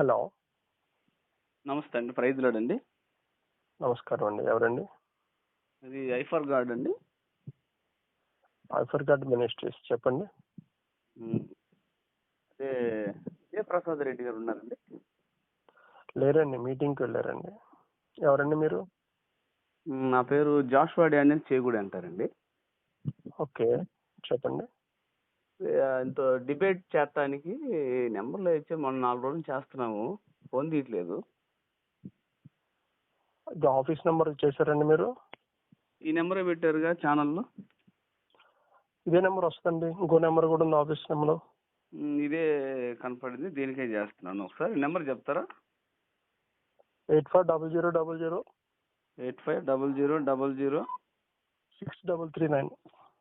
Hello. నమస్తే అండి. Praise lord అండి. నమస్కారం అండి. ఎవరండి? ఇది ఐఫర్ గార్డ్ అండి. ఆఫర్ కార్డ్ మినిస్ట్రీస్. చెప్పండి. అదే ఏ ప్రసాద్ రెడ్డి గారు ఉన్నారండి. లేరండి. మీటింగ్కి వెళ్ళారండి. ఎవరండి మీరు? నా పేరు జాషువా డానియల్ చేగుడి అంటారండి. ఓకే. చెప్పండి. ఆయనతో డిబేట్ చేస్తానికి నెంబర్లో ఇచ్చి మొన్న నాలుగు రోజులు చేస్తున్నాము. ఫోన్ తీయట్లేదు. ఇది ఆఫీస్ నెంబర్ చేశారండి మీరు? ఈ నెంబరే పెట్టారుగా ఛానల్లో? ఇదే నెంబర్ వస్తుందండి. ఇంకో నెంబర్ కూడా ఉంది ఆఫీస్ నెంబర్ ఉమ్, ఇదే కనపడింది. దీనికే చేస్తున్నాను. ఒకసారి నెంబర్ చెప్తారా? Eight five double zero double zero. Eight five double zero double zero. Six double three nine.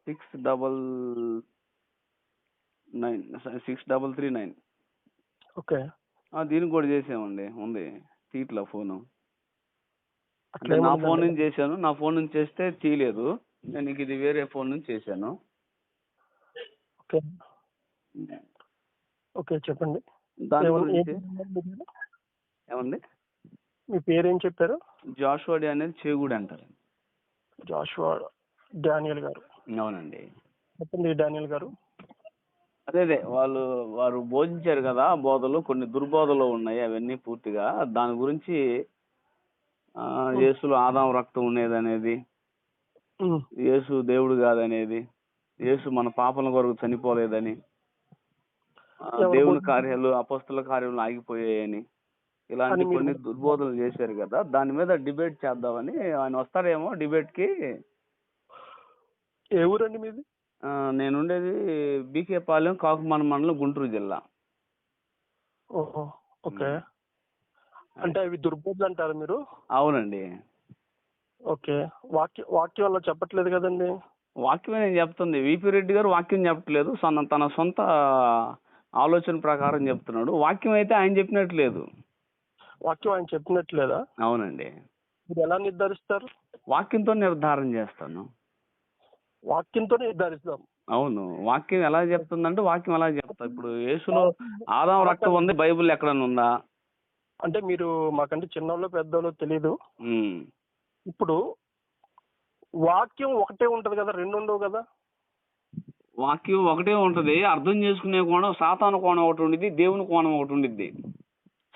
Six double nine six double three nine. Okay. దీనికి కూడా చేసామండి ఉంది. తీట్లా ఫోను. అట్లా అంటే నా ఫోన్? నుంచి చేశాను. నా ఫోన్ నుంచి చేస్తే తీయలేదు. నేను ఇది వేరే ఫోన్ నుంచి చేశాను. ఓకే. ఓకే చెప్పండి. దాని గురించి? ఏమండి? మీ పేరు ఏం చెప్పారు? జాషువాడి అనేది చేగుడి అంటారు. జాషువా డానియల్ గారు. అవునండి. చెప్పండి డానియల్ గారు. అదే అదే. వాళ్ళు వారు బోధించారు కదా బోధలు. కొన్ని దుర్బోధలు ఉన్నాయి అవన్నీ పూర్తిగా. దాని గురించి ఆ, యేసులో ఆదాం రక్తం ఉండేది అనేది ఉమ్, యేసు దేవుడు కాదనేది. యేసు మన పాపల కొరకు చనిపోలేదని. ఆ, ఎవరు దేవుని? కార్యాలు అపస్తుల కార్యాలు ఆగిపోయాయని. ఇలాంటి అని మీరు- కొన్ని దుర్బోధనలు చేశారు కదా దాని మీద డిబేట్ చేద్దామని ఆయన వస్తారేమో డిబేట్కి ఏ ఊరండి మీది? నేను ఉండేది బీకే పాలెం కాకుమాన మండలం గుంటూరు జిల్లా. ఓహో ఓకే. అంటే అవి దుర్బోధులు అంటారు మీరు? అవునండి. ఓకే. వాక్య వాక్యం అలా చెప్పట్లేదు కదండి. వాక్యమే నేను చెప్తుంది. విపి రెడ్డి గారు వాక్యం చెప్పట్లేదు. సొంత తన సొంత ఆలోచన ప్రకారం చెప్తున్నాడు. వాక్యం అయితే ఆయన చెప్పినట్టు లేదు వాక్యం ఆయన చెప్పినట్లేదా? అవునండి. మీరు ఎలా నిర్ధారిస్తారు? వాక్యంతో నిర్ధారణ చేస్తాను. వాక్యంతో నిర్ధారిస్తాం. అవును. వాక్యం ఎలా చెప్తుందంటే వాక్యం ఎలా చెప్తా. ఇప్పుడు యేసులో ఆదాం రక్తం ఉంది బైబిల్ ఎక్కడన్నా ఉందా? అంటే మీరు మాకంటే చిన్నోళ్ళు పెద్దోళ్ళు తెలీదు. ఉమ్. ఇప్పుడు వాక్యం ఒకటే ఉంటది కదా రెండు ఉండవు కదా? వాక్యం ఒకటే ఉంటది. అర్థం చేసుకునే కోణం సాతాను కోణం ఒకటి ఉండిద్ది దేవుని కోణం ఒకటి ఉండిద్ది.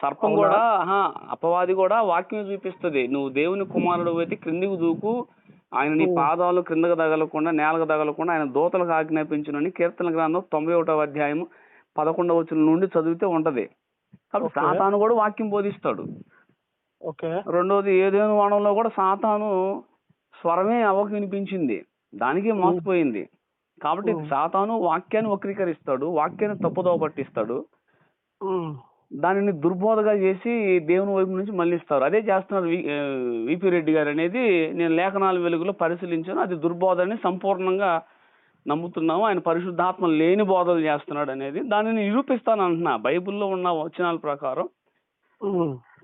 సర్పం? కూడా అపవాది కూడా వాక్యం చూపిస్తది. నువ్వు దేవుని కుమారుడు అయితే క్రిందికి దూకు ఆయన నీ. పాదాలు క్రిందకు తగలకుండా నేలకు తగలకుండా ఆయన దూతలకు ఆజ్ఞాపించునని కీర్తన గ్రంథం తొంభై ఒకటో అధ్యాయం పదకొండవ వచనం నుండి చదివితే ఉంటది కాబట్టి. సాతాను కూడా వాక్యం బోధిస్తాడు ఓకే రెండోది ఏదేను వాణంలో కూడా సాతాను స్వరమే అవకు వినిపించింది దానికి మోసపోయింది కాబట్టి. సాతాను వాక్యాన్ని వక్రీకరిస్తాడు వాక్యాన్ని తప్పుదోవ పట్టిస్తాడు. దానిని దుర్బోధగా చేసి దేవుని వైపు నుంచి మళ్ళిస్తారు. అదే చేస్తున్నారు విపి రెడ్డి గారు అనేది నేను లేఖనాల వెలుగులో పరిశీలించాను. అది దుర్బోధని సంపూర్ణంగా నమ్ముతున్నాము. ఆయన పరిశుద్ధాత్మ లేని బోధలు చేస్తున్నాడు అనేది. దానిని నిరూపిస్తాను అంటున్నా బైబిల్లో ఉన్న వచనాల ప్రకారం.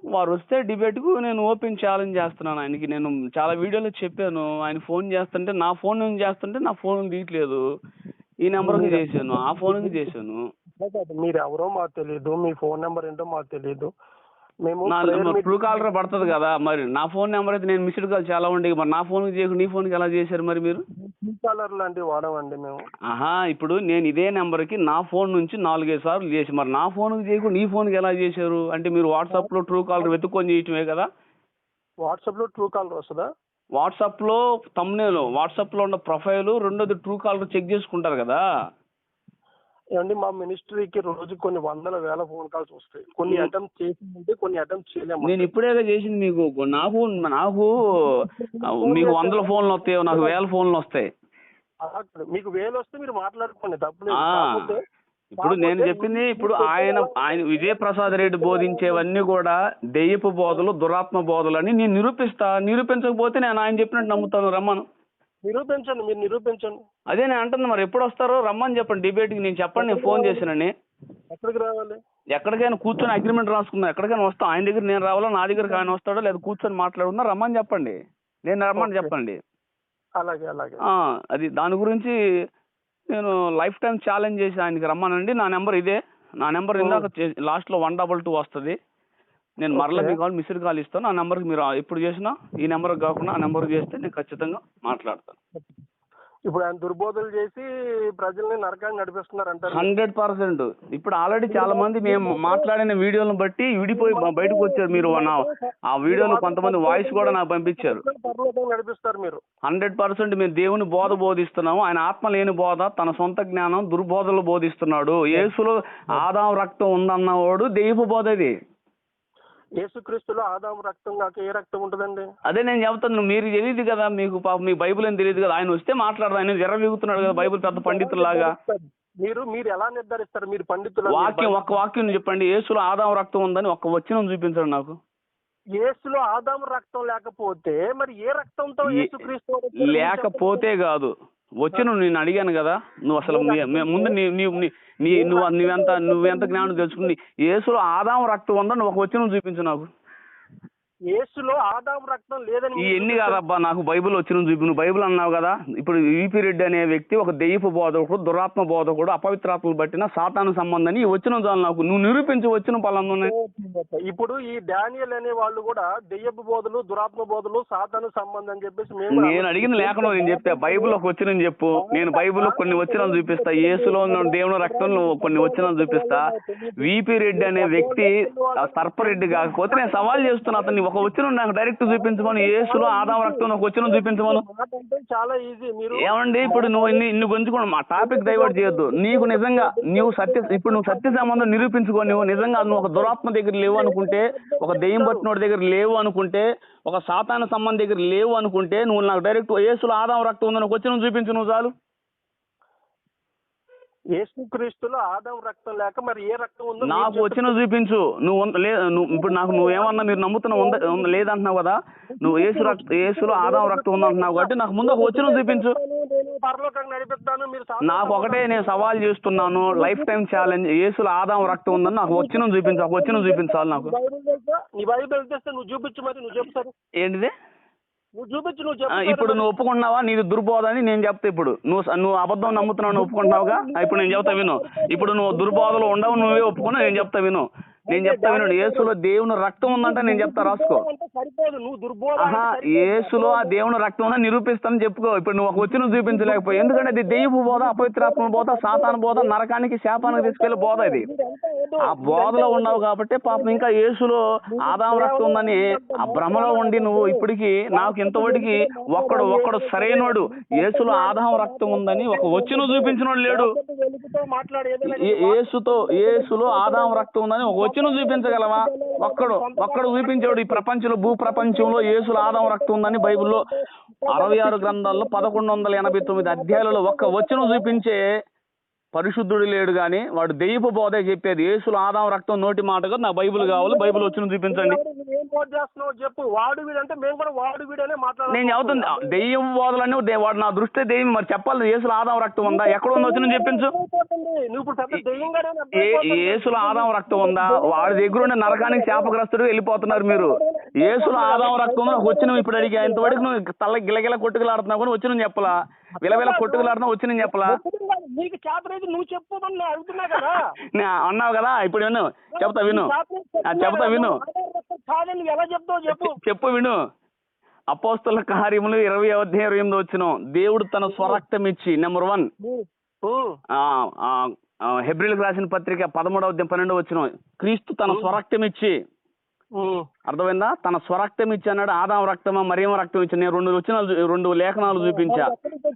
వారు వస్తే డిబేట్కు నేను ఓపెన్ ఛాలెంజ్ చేస్తున్నాను ఆయనకి. నేను చాలా వీడియోలో చెప్పాను. ఆయన ఫోన్ చేస్తుంటే నా ఫోన్ నుంచి చేస్తుంటే నా ఫోన్ తీయట్లేదు. ఈ నెంబర్కి చేశాను. ఆ ఫోన్కి చేశాను. కాదు, మీరు ఎవరో మాకు తెలియదు మీ ఫోన్ నెంబర్ ఏంటో మాకు తెలియదు మేము నా ట్రూ కాలర్ పడుతుంది కదా మరి నా ఫోన్ నెంబర్ అయితే నేను మిస్డ్ కాల్ చాలా ఉండేవి మరి నా ఫోన్కి చేయకుండా నీ ఫోన్కి ఎలా చేశారు మరి మీరు? ట్రూ కాలర్ లాంటివి వాడమండి మేము. ఆహా ఇప్పుడు నేను ఇదే నెంబర్కి నా ఫోన్ నుంచి నాలుగైదు సార్లు చేసి మరి నా ఫోన్కి చేయకుండా నీ ఫోన్కి ఎలా చేశారు? అంటే మీరు వాట్సాప్లో ట్రూ కాలర్ వెతుక్కొని చేయటమే కదా? వాట్సాప్లో ట్రూ కాలర్ వస్తుందా? వాట్సాప్లో తమ్నేలు వాట్సాప్లో ఉన్న ప్రొఫైల్ రెండోది ట్రూ కాలర్ చెక్ చేసుకుంటారు కదా? ఏమండి మా మినిస్ట్రీకి రోజు కొన్ని వందల వేల ఫోన్ కాల్స్ వస్తాయి కొన్ని. అటెంప్ట్ చేసిందంటే కొన్ని అటెంప్ట్ చేయలేము నేను ఇప్పుడేగా చేసింది మీకు నాకు నాకు మీకు వందల ఫోన్లు వస్తాయి నాకు వేల ఫోన్లు వస్తాయి. మీకు వేలు వస్తే మీరు మాట్లాడుకోండి తప్పలేదు ఇప్పుడు నేను చెప్పింది ఇప్పుడు ఆయన ఆయన విజయప్రసాద్ రెడ్డి బోధించేవన్నీ కూడా దెయ్యపు బోధలు దురాత్మ బోధలు అని నేను నిరూపిస్తా నిరూపించకపోతే నేను ఆయన చెప్పినట్టు నమ్ముతాను రమ్మను నిరూపించండి మీరు నిరూపించండి. అదే నేను అంటుంది మరి ఎప్పుడు వస్తారో రమ్మని చెప్పండి డిబేట్కి నేను చెప్పండి నేను ఫోన్ చేశానని. ఎక్కడికి రావాలి? ఎక్కడికైనా కూర్చొని అగ్రిమెంట్ రాసుకుందాం ఎక్కడికైనా వస్తాం ఆయన దగ్గర నేను రావాలా నా దగ్గరకు ఆయన వస్తాడో లేదా కూర్చొని మాట్లాడుకుందా రమ్మని చెప్పండి. నేను రమ్మని. చెప్పండి. అలాగే అలాగే. అది దాని గురించి నేను లైఫ్ టైం ఛాలెంజ్ చేసి ఆయనకి రమ్మనండి. నా నెంబర్ ఇదే. నా నెంబర్ ఇందాక లాస్ట్లో వన్ డబల్ టూ వస్తుంది. నేను మరలా. మీకు కాల్ మిస్డ్ కాల్ ఇస్తాను. ఆ నెంబర్కి మీరు ఎప్పుడు చేసినా ఈ నెంబర్కి కాకుండా ఆ నెంబర్కి చేస్తే నేను ఖచ్చితంగా మాట్లాడతాను. ఇప్పుడు ఆయన దుర్బోధలు చేసి ప్రజల్ని నరకాన్ని నడిపిస్తున్నారు అంటారు హండ్రెడ్ పర్సెంట్. ఇప్పుడు ఆల్రెడీ చాలా మంది మేము మాట్లాడిన వీడియోలను బట్టి విడిపోయి బయటకు వచ్చారు మీరు. ఆ వీడియోలు కొంతమంది వాయిస్ కూడా నాకు పంపించారు. నడిపిస్తారు మీరు. హండ్రెడ్ పర్సెంట్ మేము దేవుని బోధ బోధిస్తున్నాము. ఆయన ఆత్మ లేని బోధ తన సొంత జ్ఞానం దుర్బోధలు బోధిస్తున్నాడు. యేసులో ఆదాం రక్తం ఉందన్నవాడు దెయ్యపు బోధ ఇది. యేసుక్రీస్తులో ఆదాము రక్తం కాక ఏ రక్తం ఉంటుందండి? అదే నేను చెబుతాను మీరు తెలియదు కదా మీకు పాప మీ బైబిల్ అని తెలియదు కదా ఆయన వస్తే మాట్లాడదు ఆయన ఎర్రవిగుతున్నాడు కదా బైబిల్ పెద్ద పండితుల్లాగా. మీరు మీరు ఎలా నిర్ధారిస్తారు మీరు పండితులు వాక్యం ఒక్క వాక్యం చెప్పండి యేసులో ఆదాం రక్తం ఉందని ఒక్క వచ్చిన చూపించండి నాకు. యేసులో ఆదాము రక్తం లేకపోతే మరి ఏ రక్తంతో యేసుక్రీస్తు? లేకపోతే కాదు. వచ్చి నువ్వు నేను అడిగాను కదా. నువ్వు అసలు ముందు నీ నీ నువ్వు నువ్వెంత నువ్వెంత జ్ఞానం తెలుసుకుని యేసులో ఆదాం రక్తం ఉందని ఒక వచ్చిన చూపించు నాకు. యేసులో ఆదాము రక్తం లేదని ఎన్ని కాదబ్బా? నాకు బైబిల్ వచ్చిన చూపి. నువ్వు బైబిల్ అన్నావు కదా? ఇప్పుడు ఈపీ రెడ్డి అనే వ్యక్తి ఒక దెయ్యపు బోధకుడు దురాత్మ బోధకుడు అపవిత్రాత్మలు బట్టిన సాతాను సంబంధాన్ని ఈ వచ్చిన చాలు నాకు నువ్వు నిరూపించి వచ్చిన పలాన్ని ఇప్పుడు ఈ డానియల్ అనే వాళ్ళు కూడా దెయ్యపు బోధలు దురాత్మ బోధలు సాతాను సంబంధం అని చెప్పేసి మేము నేను అడిగిన లేఖనం నేను చెప్తా బైబిల్ ఒక వచ్చిన చెప్పు. నేను బైబిల్ కొన్ని వచ్చిన చూపిస్తా. యేసులో దేవుని రక్తంలో కొన్ని వచ్చిన చూపిస్తా. విపి రెడ్డి అనే వ్యక్తి సర్పరెడ్డి కాకపోతే నేను సవాల్ చేస్తున్నా అతన్ని ఒక వచ్చిన నాకు డైరెక్ట్ చూపించమని. యేసులో ఆదాం రక్తం ఒక వచ్చిన చూపించమను. చాలా ఈజీ మీరు ఏమండి? ఇప్పుడు నువ్వు ఇన్ని ఇన్ని గుంజుకోండి మా టాపిక్ డైవర్ట్ చేయొద్దు. నీకు నిజంగా నువ్వు సత్య ఇప్పుడు నువ్వు సత్య సంబంధం నిరూపించుకో. నువ్వు నిజంగా నువ్వు ఒక దురాత్మ దగ్గర లేవు అనుకుంటే ఒక దెయ్యం పట్టినోడి దగ్గర లేవు అనుకుంటే ఒక సాతాన సంబంధం దగ్గర లేవు అనుకుంటే నువ్వు నాకు డైరెక్ట్ యేసులో ఆదాం రక్తం ఉందని ఒక వచ్చి నువ్వు చూపించు నువ్వు చాలు. యేసుక్రీస్తులో ఆదాము రక్తం లేక మరి ఏ రక్తం ఉందో నాకు వచ్చిన చూపించు. నువ్వు ఉంద- లే నువ్వు ఇప్పుడు నాకు నువ్వేమన్నా మీరు నమ్ముతున్న ఉంద ఉంద- లేదంటున్నావు కదా నువ్వు యేసు రక్త యేసులో ఆదాం రక్తం ఉందంటున్నావు కాబట్టి నాకు ముందు వచ్చిన చూపించు. నాకు ఒకటే నేను సవాల్ చేస్తున్నాను లైఫ్ టైం ఛాలెంజ్ యేసులో ఆదాం రక్తం ఉందని నాకు వచ్చిన చూపించు ఒక వచ్చిన చూపించాలి నాకు. బైబిల్ తెలుసా? నీ బైబిల్ తెస్తే నువ్వు చూపించు మరి నువ్వు చెప్తారు ఏంటిది? నువ్వు చూపించు నువ్వు ఇప్పుడు నువ్వు ఒప్పుకుంటున్నావా? నీది దుర్బోధ అని నేను చెప్తా ఇప్పుడు. నువ్వు నువ్వు అబద్ధం నమ్ముతున్నావు నువ్వు ఒప్పుకుంటున్నావుగా? ఇప్పుడు నేను చెప్తా విను. ఇప్పుడు నువ్వు దుర్బోధలు ఉండవు నువ్వే ఒప్పుకున్నా నేను చెప్తా విను. నేను చెప్తా విను యేసులో దేవుని రక్తం ఉందంటే నేను చెప్తా రాసుకో. సరిపోదు నువ్వు దుర్బోధ. యేసులో ఆ దేవుని రక్తం ఉందని నిరూపిస్తానని చెప్పుకో. ఇప్పుడు నువ్వు ఒక వచ్చిన చూపించలేకపోయి ఎందుకంటే అది దెయ్యపు బోధ అపవిత్రాత్మ బోధ సాతాన బోధ నరకానికి శాపానికి తీసుకెళ్ళే బోధ ఇది. ఆ బోధలో ఉన్నావు కాబట్టి పాపం ఇంకా యేసులో ఆదాం రక్తం ఉందని ఆ భ్రమలో ఉండి నువ్వు ఇప్పటికి నాకు ఇంతవరకు ఒక్కడు ఒక్కడు సరైనోడు. యేసులో ఆదాం రక్తం ఉందని ఒక వచ్చిన చూపించినోడు లేడు. వెలుగుతో మాట్లాడు ఏదైనా ఏ- యేసుతో యేసులో ఆదాం రక్తం ఉందని ఒక వచ్చిన చూపించగలవా? ఒక్కడు ఒక్కడు చూపించాడు ఈ ప్రపంచంలో భూ ప్రపంచంలో యేసుల ఆదం రక్తం ఉందని బైబిల్లో అరవై ఆరు గ్రంథాల్లో పదకొండు వందల ఎనభై తొమ్మిది అధ్యాయాలలో ఒక్క వచనం చూపించే పరిశుద్ధుడు లేడు కానీ వాడు దెయ్యపు బోధే చెప్పేది. యేసులో ఆదాం రక్తం నోటి మాట కాదు నాకు బైబిల్ కావాలి బైబిల్ వచ్చిన చూపించండి. చెప్పు. వాడు వీడు అంటే మేము కూడా వాడు వీడనే మాట్లాడాలి నేను చెబుతుంది దెయ్యం బోధలన్నీ వాడు నా దృష్టి దెయ్యం. మరి చెప్పాలి యేసులో ఆదాం రక్తం ఉందా? ఎక్కడ ఉందో వచ్చిన చెప్పించు. నువ్వు ఇప్పుడు పెద్ద దెయ్యంగానే ఏ యేసులో ఆదాం రక్తం ఉందా? వాడి దగ్గర ఉండే నరకానికి శాపగ్రస్తుడు వెళ్ళిపోతున్నారు మీరు. యేసులో ఆదాం రక్తం వచ్చిన ఇప్పుడు అడిగా ఇంతవరకు నువ్వు తల్ల గిలగిల కొట్టుకులాడుతున్నావు కానీ వచ్చిన చెప్పలా. విలవిల కొట్టుకులాడుతున్నా వచ్చిన చెప్పలా? నీకు చేతనైతే నువ్వు చెప్పు నేను అడుగుతున్నా కదా. అన్నావు కదా ఇప్పుడు విను. చెప్తా విను. చెప్తా విను. కాదని ఎలా చెప్తావు చెప్పు. చెప్పు విను. అపోస్తుల కార్యములు ఇరవై అధ్యాయం ఇరవై ఎనిమిది వచ్చిన దేవుడు తన స్వరక్తం ఇచ్చి నెంబర్ వన్ ఉమ్. హెబ్రిల్కి రాసిన పత్రిక పదమూడవ పన్నెండవ వచ్చిన క్రీస్తు తన స్వరక్తం ఇచ్చి. అర్థమైందా? తన స్వరక్తం ఇచ్చి అన్నాడు ఆదాం రక్తమా మరియమ రక్తం ఇచ్చి నేను రెండు చూ- రెండు లేఖనాలు చూపించా.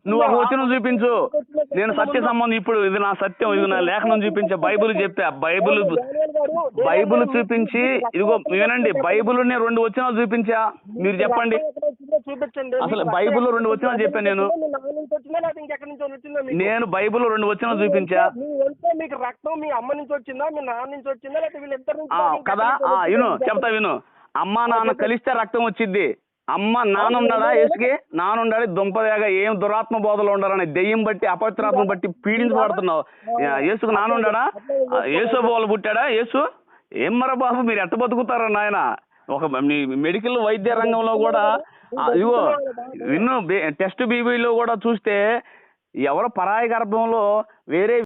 నువ్వు ఒక వచనం చూపించు. నేను సత్య సంబంధం ఇప్పుడు ఇది నా సత్యం ఇది నా లేఖనం చూపించా బైబిల్ చెప్పా. బైబిల్ బైబిల్ చూపించి ఇదిగో వినండి బైబిల్ నేను రెండు వచనాలు చూపించా. మీరు చెప్పండి. అసలు బైబిల్లో రెండు వచనాలు చెప్పాను నేను. నేను బైబిల్ రెండు వచనాలు చూపించా. మీకు రక్తం మీ అమ్మ నుంచి వచ్చిందా? మీ నాన్న నుంచి వచ్చిందా? కదా? ఎక్కడి చెప్తా విను. అమ్మ నాన్న కలిస్తే రక్తం వచ్చింది అమ్మ నాన్న ఉన్నాడా? యేసుకి నాన్న ఉండాలి దుంపదేగా ఏం దురాత్మ బోధలు ఉండాలని దెయ్యం బట్టి అపవిత్రాత్మ బట్టి పీడించబడుతున్నావు. ఉన్నాడా ఆ, యేసు బోలు పుట్టాడా? యేసు ఏం మర బాబు మీరు ఎట్ట బతుకుతారా నాయన? ఒక మీ మెడికల్ వైద్య రంగంలో కూడా ఇగో విన్ను టెస్ట్ బీబీలో కూడా చూస్తే ఎవరో పరాయి గర్భంలో వేరే